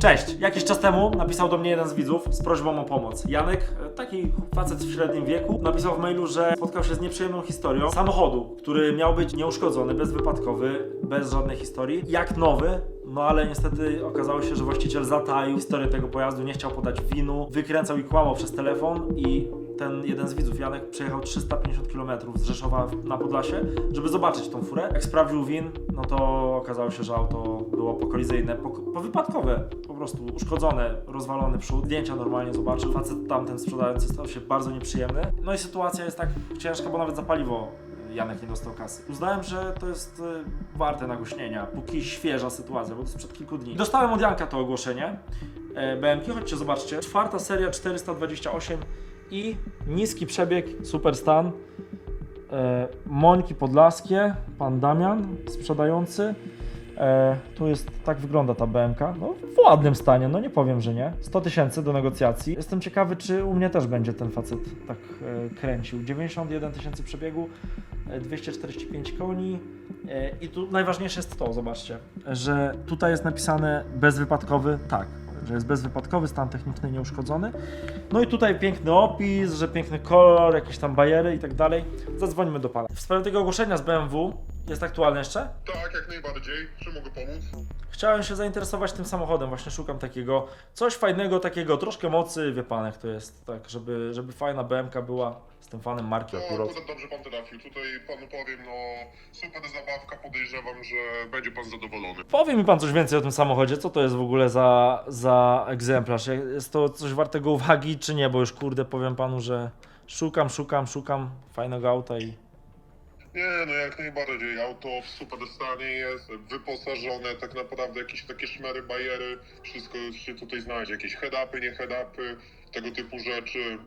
Cześć! Jakiś czas temu napisał do mnie jeden z widzów z prośbą o pomoc. Janek, e, taki facet w średnim wieku, napisał w mailu, że spotkał się z nieprzyjemną historią samochodu, który miał być nieuszkodzony, bezwypadkowy, bez żadnej historii, jak nowy. No ale niestety okazało się, że właściciel zataił historię tego pojazdu, nie chciał podać winu, wykręcał i kłamał przez telefon i ten jeden z widzów, Janek, przejechał 350 km z Rzeszowa na Podlasie, żeby zobaczyć tą furę. Jak sprawdził win, no to okazało się, że auto było pokolizyjne, po, powypadkowe, po prostu uszkodzone, rozwalony przód. Zdjęcia normalnie zobaczył. Facet tamten sprzedający stał się bardzo nieprzyjemny. No i sytuacja jest tak ciężka, bo nawet za paliwo Janek nie dostał kasy. Uznałem, że to jest y, warte nagłośnienia, póki świeża sytuacja, bo to jest sprzed kilku dni. Dostałem od Janka to ogłoszenie. E, BMK, chodźcie zobaczcie. Czwarta seria 428 i niski przebieg, super stan. E, Mońki Podlaskie, pan Damian sprzedający. E, tu jest, tak wygląda ta BMK. No, w ładnym stanie, no nie powiem, że nie. 100 tysięcy do negocjacji. Jestem ciekawy, czy u mnie też będzie ten facet tak e, kręcił. 91 tysięcy przebiegu, e, 245 koni. E, I tu najważniejsze jest to, zobaczcie, że tutaj jest napisane bezwypadkowy, tak, że jest bezwypadkowy, stan techniczny nieuszkodzony. No i tutaj piękny opis, że piękny kolor, jakieś tam bajery i tak dalej. Zadzwońmy do pana. W sprawie tego ogłoszenia z BMW jest aktualne jeszcze? Tak, jak najbardziej. Czy mogę pomóc? Chciałem się zainteresować tym samochodem, właśnie szukam takiego, coś fajnego, takiego, troszkę mocy, wie pan jak to jest, tak, żeby, żeby fajna BMK była, jestem fanem marki akurat. akurat dobrze pan trafił. Tutaj panu powiem, no super zabawka, podejrzewam, że będzie pan zadowolony. Powie mi pan coś więcej o tym samochodzie, co to jest w ogóle za, za egzemplarz, jest to coś wartego uwagi, czy nie, bo już kurde powiem panu, że szukam, szukam, szukam fajnego auta i... Nie, no jak najbardziej. Auto w super stanie jest, wyposażone, tak naprawdę jakieś takie szmery, bajery, wszystko się tutaj znajdzie. Jakieś head-upy, nie head-upy, tego typu rzeczy.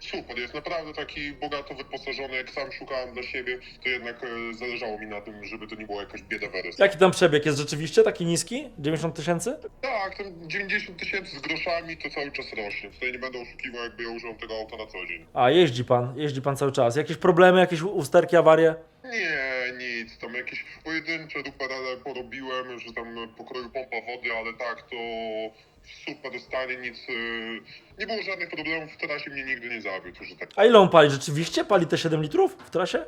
Super, jest naprawdę taki bogato wyposażony. Jak sam szukałem dla siebie, to jednak e, zależało mi na tym, żeby to nie było jakaś bieda weres. Jaki tam przebieg jest rzeczywiście taki niski? 90 tysięcy? Tak, ten 90 tysięcy z groszami to cały czas rośnie. Tutaj nie będę oszukiwał, jakby ja użyłem tego auta na co dzień. A, jeździ pan, jeździ pan cały czas. Jakieś problemy, jakieś usterki, awarie? Nie, nic. Tam jakieś pojedyncze duperele porobiłem, że tam pokroju pompa wody, ale tak to super stanie, nic. y, Nie było żadnych problemów, w trasie mnie nigdy nie zawiódł, że tak. A ile on pali? Rzeczywiście? Pali te 7 litrów w trasie?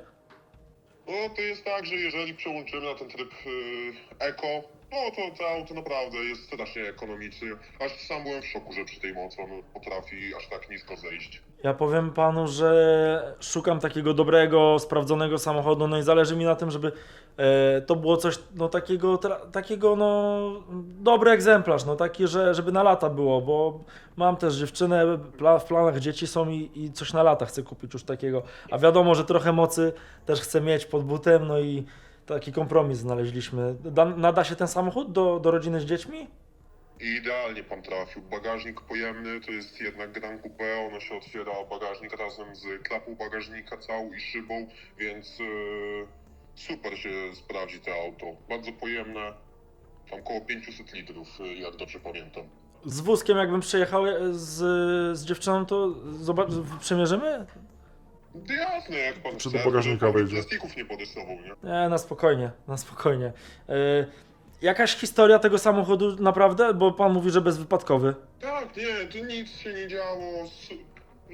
No to jest tak, że jeżeli przełączymy na ten tryb y, eko, no to to auto naprawdę jest strasznie ekonomiczne. Aż sam byłem w szoku, że przy tej mocy on potrafi aż tak nisko zejść. Ja powiem panu, że szukam takiego dobrego, sprawdzonego samochodu, no i zależy mi na tym, żeby e, to było coś no, takiego, tra, takiego no, dobry egzemplarz, no taki, że, żeby na lata było, bo mam też dziewczynę, pla, w planach dzieci są i, i coś na lata chcę kupić już takiego, a wiadomo, że trochę mocy też chcę mieć pod butem, no i taki kompromis znaleźliśmy. Da, nada się ten samochód do, do rodziny z dziećmi? I idealnie pan trafił. Bagażnik pojemny to jest jednak Gran Coupe. Ono się otwiera bagażnik razem z klapą bagażnika całą i szybą, więc yy, super się sprawdzi to auto. Bardzo pojemne. Tam około 500 litrów, yy, jak dobrze pamiętam. Z wózkiem jakbym przyjechał e, z, z dziewczyną, to zobacz, przemierzymy? No Jasne, jak pan Czy chce. bagażnika żeby pan wejdzie? Plastików nie porysował, nie? Nie, na spokojnie, na spokojnie. E, jakaś historia tego samochodu naprawdę? Bo pan mówi, że bezwypadkowy. Tak, nie, tu nic się nie działo. s-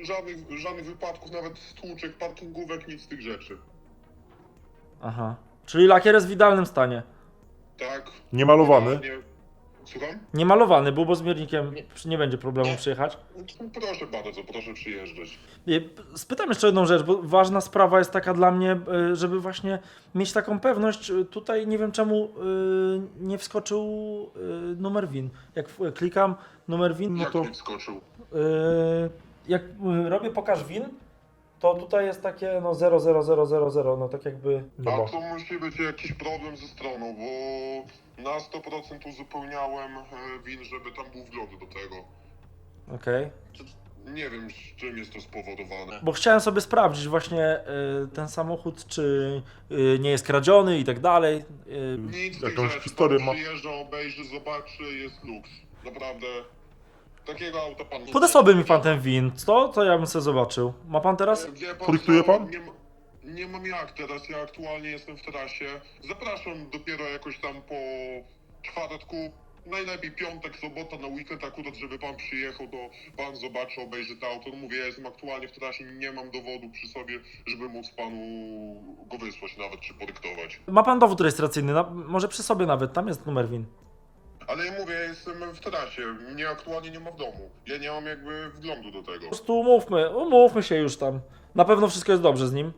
Żadnych, żadnych wypadków, nawet stłuczek, parkingówek, nic z tych rzeczy. Aha. Czyli lakier jest w idealnym stanie. Tak. Niemalowany? Nie, słucham? Nie malowany był, bo z miernikiem nie będzie problemu przyjechać. Proszę bardzo, proszę przyjeżdżać. Spytam jeszcze jedną rzecz, bo ważna sprawa jest taka dla mnie, e, żeby właśnie mieć taką pewność. E, Tutaj nie wiem czemu e, nie wskoczył numer WIN. Jak klikam numer WIN, no Jak to mi wskoczył? Yy, jak robię pokaż win, to tutaj jest takie no 00000, no tak jakby. No A to musi być jakiś problem ze stroną, bo na 100% uzupełniałem e, win, żeby tam był wgląd do tego. Okej. Nie wiem, z czym jest to spowodowane. Bo chciałem sobie sprawdzić właśnie y, ten samochód, czy y, nie jest kradziony i tak dalej. Y, Nic z tych Jakąś rzeczy. historię Pan ma- Przyjeżdża, obejrzy, zobaczy, jest luks. Naprawdę. Takiego auta pan nie Podesłałby mi pan ten win, co? To ja bym sobie zobaczył. Ma pan teraz? Wie pan co, pan? Nie, ma- nie mam jak teraz, ja aktualnie jestem w trasie. Zapraszam dopiero jakoś tam po czwartku. Najlepiej piątek, sobota na weekend akurat, żeby pan przyjechał, to pan zobaczy, obejrzy to auto. Mówię, ja jestem aktualnie w trasie, nie mam dowodu przy sobie, żeby móc panu go wysłać nawet, czy podyktować. Ma pan dowód rejestracyjny, na, może przy sobie nawet, tam jest numer WIN. Ale ja mówię, ja jestem w trasie, mnie aktualnie nie ma w domu. Ja nie mam jakby wglądu do tego. Po prostu umówmy, umówmy się już tam. Na pewno wszystko jest dobrze z nim.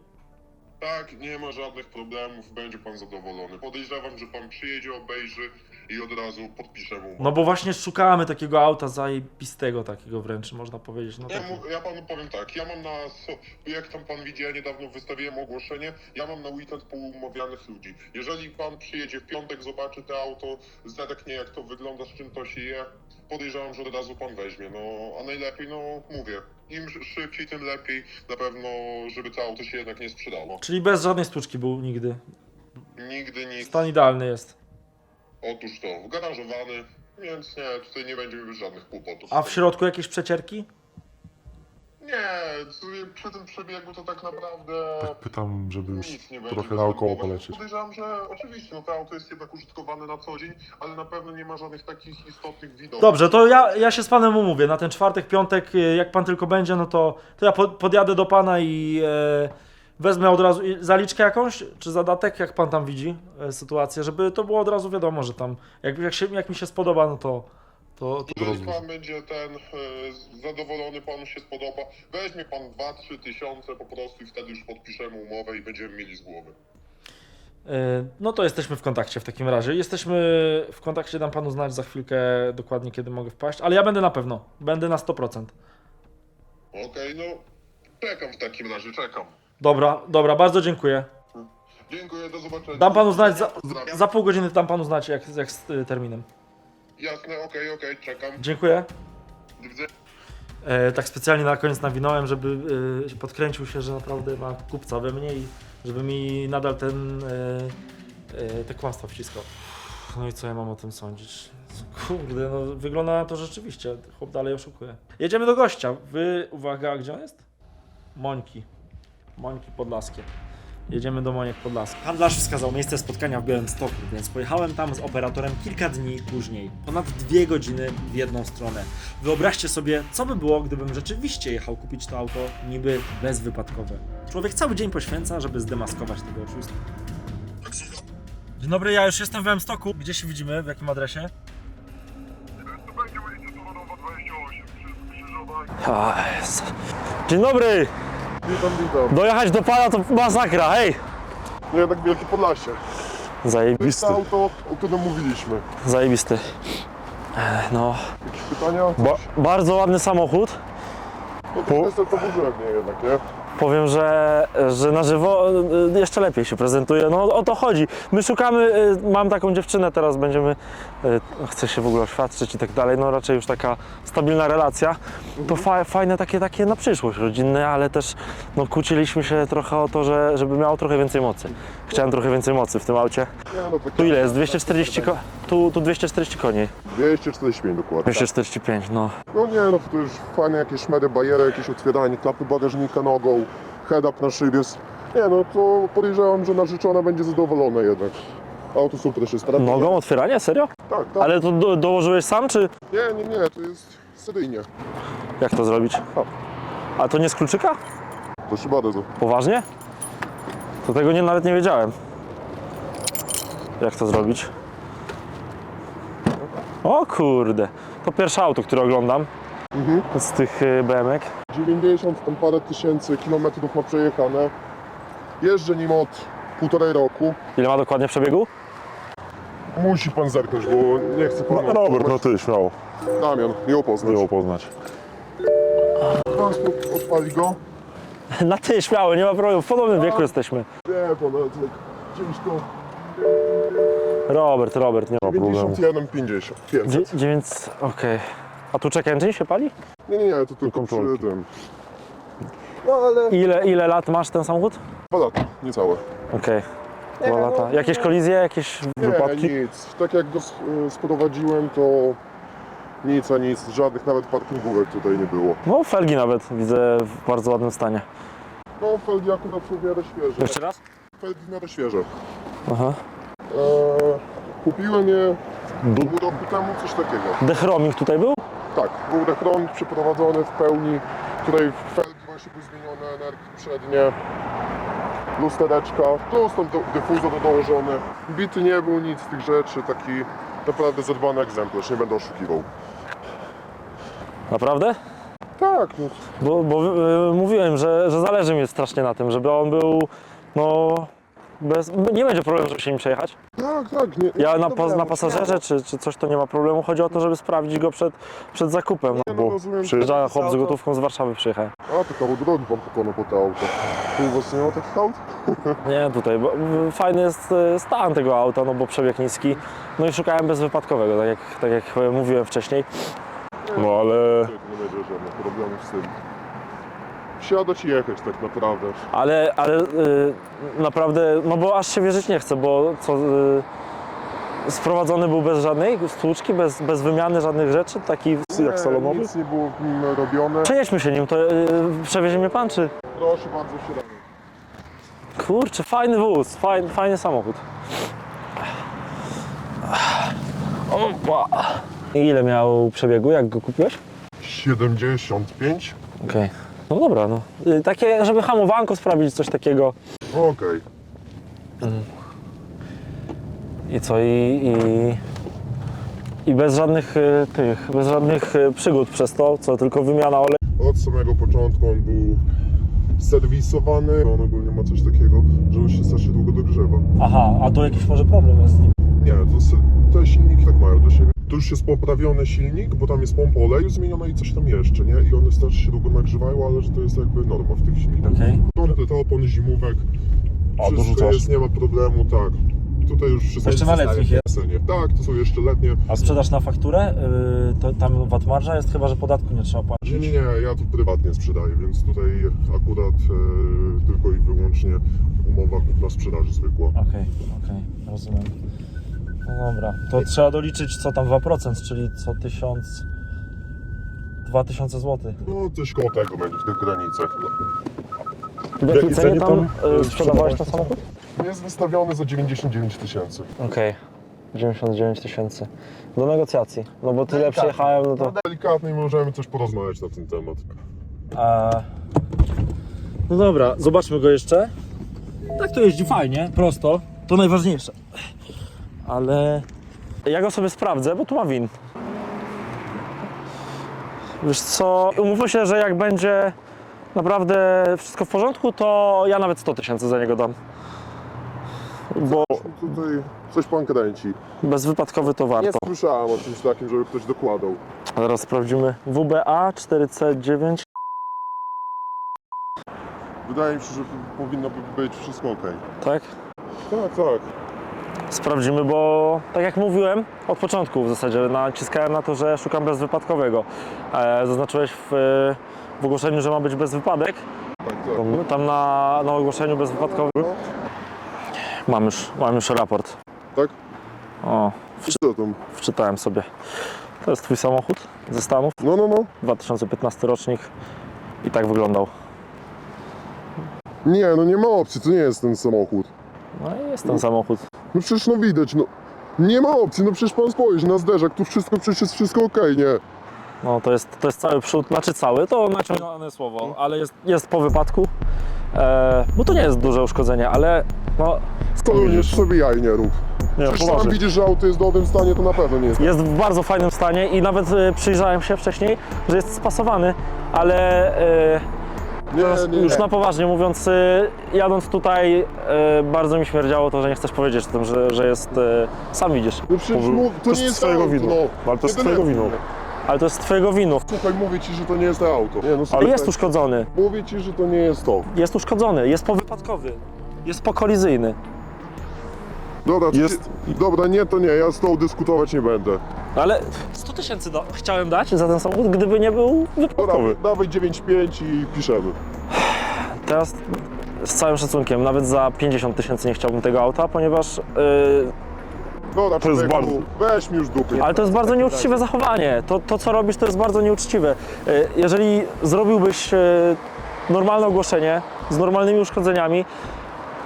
Tak, nie ma żadnych problemów, będzie pan zadowolony. Podejrzewam, że pan przyjedzie, obejrzy i od razu podpisze mu. No bo właśnie szukamy takiego auta zajebistego takiego wręcz, można powiedzieć. No Ja, taki. mu, ja panu powiem tak, ja mam na, so- jak tam pan widzi, ja niedawno wystawiłem ogłoszenie, ja mam na weekend poumawianych ludzi. Jeżeli pan przyjedzie w piątek, zobaczy to auto, zerknie jak to wygląda, z czym to się je, podejrzewam, że od razu pan weźmie, no a najlepiej, no mówię, im sz- szybciej, tym lepiej, na pewno, żeby to auto się jednak nie sprzedało. Czyli bez żadnej stłuczki był nigdy. Nigdy nic, Stan idealny jest. Otóż to, garażowany, więc nie, tutaj nie będzie już żadnych kłopotów. A w środku jakieś przecierki? Nie, z- przy tym przebiegu to tak naprawdę... Tak pytam, żeby już Nic nie będzie trochę naokoło występować. polecieć. Podejrzewam, że oczywiście, no to auto jest jednak użytkowane na co dzień, ale na pewno nie ma żadnych takich istotnych widoków. Dobrze, to ja, ja się z panem umówię. Na ten czwartek, piątek, e, jak pan tylko będzie, no to, to ja pod, podjadę do pana i e, wezmę od razu zaliczkę jakąś, czy zadatek, jak pan tam widzi e, sytuację, żeby to było od razu wiadomo, że tam, jak, jak, się, jak mi się spodoba, no to, to, to Jeżeli pan będzie ten e, zadowolony, panu się spodoba, weźmie pan 2-3 tysiące po prostu i wtedy już podpiszemy umowę i będziemy mieli z głowy. E, No to jesteśmy w kontakcie w takim razie. Jesteśmy w kontakcie, dam panu znać za chwilkę dokładnie kiedy mogę wpaść, ale ja będę na pewno. Będę na 100%. Okej, no czekam w takim razie, czekam. Dobra, dobra, bardzo dziękuję. Dziękuję, do zobaczenia. Dam panu znać za, Pozdrawiam. za pół godziny dam panu znać jak, jak z y, terminem. Jasne, okej, okej, czekam. Dziękuję. Do widzenia. E, tak specjalnie na koniec nawinąłem, żeby e, podkręcił się, że naprawdę ma kupca we mnie i żeby mi nadal ten e, e, te kłamstwa wciskał. No i co ja mam o tym sądzić? Kurde, no wygląda na to rzeczywiście. Chłop dalej oszukuje. Jedziemy do gościa. Wy, uwaga, gdzie on jest? Mońki. Mońki Podlaskie. Jedziemy do Moniek Podlaskich. Handlarz wskazał miejsce spotkania w Białymstoku, więc pojechałem tam z operatorem kilka dni później. Ponad dwie godziny w jedną stronę. Wyobraźcie sobie, co by było, gdybym rzeczywiście jechał kupić to auto niby bezwypadkowe. Człowiek cały dzień poświęca, żeby zdemaskować tego oszusta. Dzień dobry, ja już jestem w Białymstoku. Gdzie się widzimy? W jakim adresie? To będzie ulica Turonowa 28 przy skrzyżowaniu. Dzień dobry! Witam, witam. Dojechać do pana to masakra, hej! No jednak Wielkie Podlasie. To jest Zajebisty, to auto, o którym mówiliśmy. zajebisty. E, No, Jakieś pytania? ba bardzo ładny samochód. No to poburzyłem mnie jednak, nie? Powiem, że, że na żywo e, jeszcze lepiej się prezentuje. No o to chodzi. My szukamy, e, mam taką dziewczynę, teraz będziemy, e, chce się w ogóle oświadczyć i tak dalej. No raczej już taka stabilna relacja. To fa fajne takie, takie na przyszłość rodzinne, ale też no, kłóciliśmy się trochę o to, że, żeby miało trochę więcej mocy. Chciałem trochę więcej mocy w tym aucie. No takie Tu ile jest? 240 ko- tu, tu 240 koni. 245 dokładnie. 245, no. No nie, no to już fajne jakieś szmery, bajery, jakieś otwieranie klapy bagażnika nogą, head-up na szybie. Nie, no to podejrzewam, że narzeczona będzie zadowolona jednak. Auto super też jest. Nogą otwieranie? Serio? Tak, tak. Ale to do, dołożyłeś sam, czy Nie, nie, nie, to jest seryjnie. jak to zrobić? A to nie z kluczyka? Proszę bardzo. Poważnie? To tego nie, nawet nie wiedziałem. Jak to zrobić? O kurde, to pierwsze auto, które oglądam Mhm. z tych y, BMek. 90 tam parę tysięcy kilometrów ma przejechane. Jeżdżę nim od półtorej roku. Ile ma dokładnie przebiegu? Musi pan zerknąć, bo nie chcę pana... No, Robert, no ty, śmiało, Damian, miło poznać. miło poznać. Transport odpali go. Na ty, śmiało, nie ma problemu, w podobnym wieku jesteśmy. Nie, to nawet tak ciężko. Robert, Robert, nie ma problemu. 51, 50, 500. Dzie- dziewięć, okej. A tu check engine się pali? Nie, nie, nie, to tylko przy kontrolki. tym. No ale Ile, ile lat masz ten samochód? dwa lata, niecałe. Okej, dwa lata. Jakieś kolizje, jakieś Nie, wypadki? nic. Tak jak go s- y, sprowadziłem, to nic a nic. Żadnych nawet parkingówek tutaj nie było. No, felgi nawet widzę w bardzo ładnym stanie. No, felgi akurat są w miarę świeże. Jeszcze raz? Felgi w miarę świeże. Aha. Eee, kupiłem je Pół roku temu coś takiego. Dechroming tutaj był? Tak, był rechromik przeprowadzony w pełni, której felgi właśnie były zmienione, energii przednie, lustereczka, plus tam do- dyfuzor dołożony. Bity nie był, nic z tych rzeczy, taki naprawdę zadbany egzemplarz, nie będę oszukiwał. Naprawdę? Tak, no, Bo, bo y, mówiłem, że, że zależy mi strasznie na tym, żeby on był, no, bez, nie będzie problemu, żeby się nim przejechać. tak, tak. Nie, Ja na, problemu, na pasażerze czy, czy coś to nie ma problemu. Chodzi o to, żeby sprawdzić go przed, przed zakupem. No, Nie, no, bo rozumiem, przyjeżdża chłop z auto- gotówką z Warszawy przyjechałem. A, to kawał drogi pan pokonał po te auto. Tu u was nie ma takich aut? Nie, tutaj, bo fajny jest y, stan tego auta, no bo przebieg niski. No i szukałem bezwypadkowego, tak jak, tak jak mówiłem wcześniej. No ale Nie będzie żadnych problemów z tym. Wsiadać i jechać tak naprawdę. Ale, ale y, naprawdę, no bo aż się wierzyć nie chcę, bo co, y, sprowadzony był bez żadnej stłuczki, bez, bez wymiany żadnych rzeczy, taki jak salonowy. Nic nie było w nim robione. Przejedźmy się nim, to y, przewiezie mnie pan, czy? Proszę bardzo, siadamy. Kurczę, fajny wóz, fajny, fajny samochód. Opa. Ile miał przebiegu, jak go kupiłeś? 75? Okej. No dobra, no. Y, Takie, żeby hamowanko sprawdzić, coś takiego. Okej. I co, i, i, i bez żadnych y, tych, bez żadnych y, przygód przez to, co tylko wymiana oleju. Od samego początku on był serwisowany. On ogólnie ma coś takiego, że on się strasznie długo dogrzewa. Aha, a to jakiś może problem jest z nim. Nie, to s- te silniki tak mają do siebie. Tu już jest poprawiony silnik, bo tam jest pompa oleju zmieniona i coś tam jeszcze, nie? I one strasznie się długo nagrzewają, ale że to jest jakby norma w tych silnikach. Okej. Okay. Te opony zimówek, A, wszystko dorzucasz? jest, nie ma problemu, tak. Tutaj już wszystko Jeszcze na letnich jest? jest? Tak, to są jeszcze letnie. A sprzedaż na fakturę, y, to tam VAT marża jest chyba, że podatku nie trzeba płacić. Nie, nie, nie, ja tu prywatnie sprzedaję, więc tutaj akurat e, tylko i wyłącznie umowa kupna-sprzedaży zwykła. Okej, okej, rozumiem. No dobra, to trzeba doliczyć co tam 2%, czyli co 1000... 2000 zł. No coś koło tego będzie w tych granicach. W jakiej cenie cenie tam y, y, sprzedawałeś ten samochód? No. Jest wystawiony za 99 tysięcy. Okej, 99 tysięcy. Do negocjacji, no bo tyle przyjechałem, no to... Delikatnie możemy coś porozmawiać na ten temat. A... No dobra, zobaczmy go jeszcze. Tak to jeździ fajnie, prosto, to najważniejsze. Ale ja go sobie sprawdzę, bo tu ma win. Wiesz co, umówmy się, że jak będzie naprawdę wszystko w porządku, to ja nawet 100 tysięcy za niego dam. Bo Tutaj coś pan kręci. bezwypadkowy to Nie warto. słyszałem o czymś takim, żeby ktoś dokładał. Zaraz sprawdzimy. WBA 4C9. Wydaje mi się, że powinno by być wszystko ok. Tak? Tak, tak. Sprawdzimy, bo tak jak mówiłem od początku w zasadzie naciskałem na to, że szukam bezwypadkowego. E, zaznaczyłeś w, w ogłoszeniu, że ma być bezwypadek. Tam na, na ogłoszeniu bezwypadkowym mam już, mam już raport. Tak? O, Co tam? wczytałem sobie. To jest twój samochód ze Stanów, No, no, no. 2015 rocznik i tak wyglądał. Nie, no nie ma opcji, to nie jest ten samochód. No i jest ten samochód. No przecież no widać, no. Nie ma opcji, no przecież pan spojrzy na zderzak, tu wszystko przecież jest wszystko ok, nie? No to jest, to jest cały przód, znaczy cały, to naciągane słowo, ale jest, jest po wypadku. E, bo to nie jest duże uszkodzenie, ale no Koloniesz sobie jaj nie rób. nie, Przecież poważnie. widzisz, że auto jest w dobrym stanie, to na pewno nie jest. Jest w bardzo fajnym stanie i nawet e, przyjrzałem się wcześniej, że jest spasowany, ale e, Nie, nie, już nie. na poważnie mówiąc, e, jadąc tutaj e, bardzo mi śmierdziało to, że nie chcesz powiedzieć o tym, że, że jest, e, sam widzisz, No przecież To mów, to jest nie jest twojego auto, wina. no. Ale to jest Nie twojego denerwuj mnie. ale to jest twojego winu. Słuchaj, mówię ci, że to nie jest to auto. Nie, no Ale słuchaj, jest uszkodzony, Mówię ci, że to nie jest to. jest uszkodzony, jest powypadkowy, jest pokolizyjny. Dobra, Jest- dobra, nie, to nie, ja z tą dyskutować nie będę. Ale 100 tysięcy do- chciałem dać za ten samochód, gdyby nie był Dobra, wypadkowy. dawaj 9,5 i piszemy. Teraz z całym szacunkiem, nawet za 50 tysięcy nie chciałbym tego auta, ponieważ. Yy, Dobra, To jest człowieku, weź mi już dupy. ale to jest bardzo nieuczciwe zachowanie. To, to co robisz, to jest bardzo nieuczciwe. Yy, jeżeli zrobiłbyś yy, normalne ogłoszenie z normalnymi uszkodzeniami,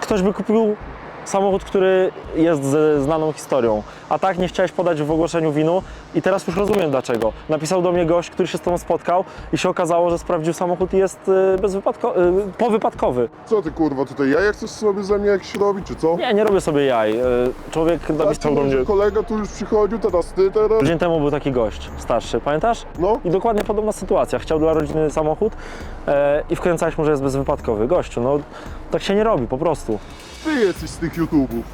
ktoś by kupił samochód, który jest ze znaną historią. A tak nie chciałeś podać w ogłoszeniu winu i teraz już rozumiem dlaczego. Napisał do mnie gość, który się z tobą spotkał i się okazało, że sprawdził samochód i jest y, bezwypadko- y, powypadkowy. Co ty kurwa tutaj, ja chcesz sobie ze mnie jakiś robić, czy co? Nie, nie robię sobie jaj. Y, Człowiek napisał do mnie... Że kolega tu już przychodził, teraz ty, teraz? Tydzień temu był taki gość, starszy, pamiętasz? No. I dokładnie podobna sytuacja. Chciał dla rodziny samochód e, i wkręcałeś mu, że jest bezwypadkowy. Gościu, no tak się nie robi po prostu. Ty jesteś z tych YouTubów.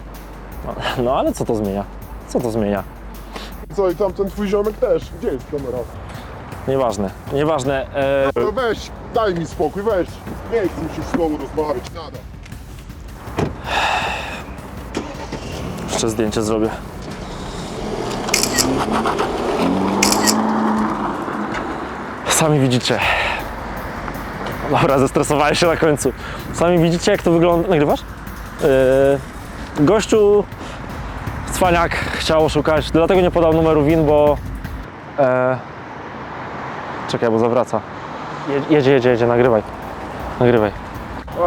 No ale co to zmienia? Co to zmienia? Co, i tam ten twój ziomek też. Gdzie jest kamera? Nieważne, nieważne. E, No weź, daj mi spokój, weź. Nie chcę mi się z tobą rozmawiać, nada. jeszcze zdjęcie zrobię. Sami widzicie. Dobra, zestresowałem się na końcu. Sami widzicie, jak to wygląda. Nagrywasz? Yy, gościu cwaniak chciał oszukać, dlatego nie podał numeru win, bo... E, czekaj, bo zawraca. Je- Jedzie, jedzie, jedzie, nagrywaj. Nagrywaj.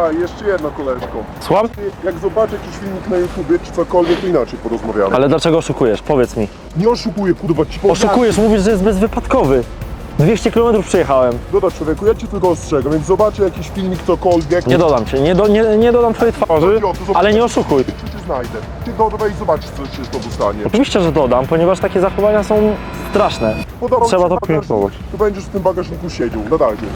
A, jeszcze jedno koleżko. Słucham? Jak zobaczę jakiś filmik na YouTubie czy cokolwiek, to inaczej porozmawiamy. Ale dlaczego oszukujesz? Powiedz mi. Nie oszukuję, kurwa, ci powiem. Oszukujesz, mówisz, że jest bezwypadkowy. 200 km przejechałem. Dobra, człowieku, ja cię tylko ostrzegam, więc zobaczę jakiś filmik, cokolwiek. Nie dodam cię, nie, do, nie, nie dodam twojej twarzy, to, zobacz- ale nie oszukuj. Czy cię znajdę? Ty dodawaj i zobaczysz, co się z tobą stanie. Oczywiście, że dodam, ponieważ takie zachowania są straszne. Trzeba ci to bagażnik, pilnować. To będziesz w tym bagażniku siedział, na razie.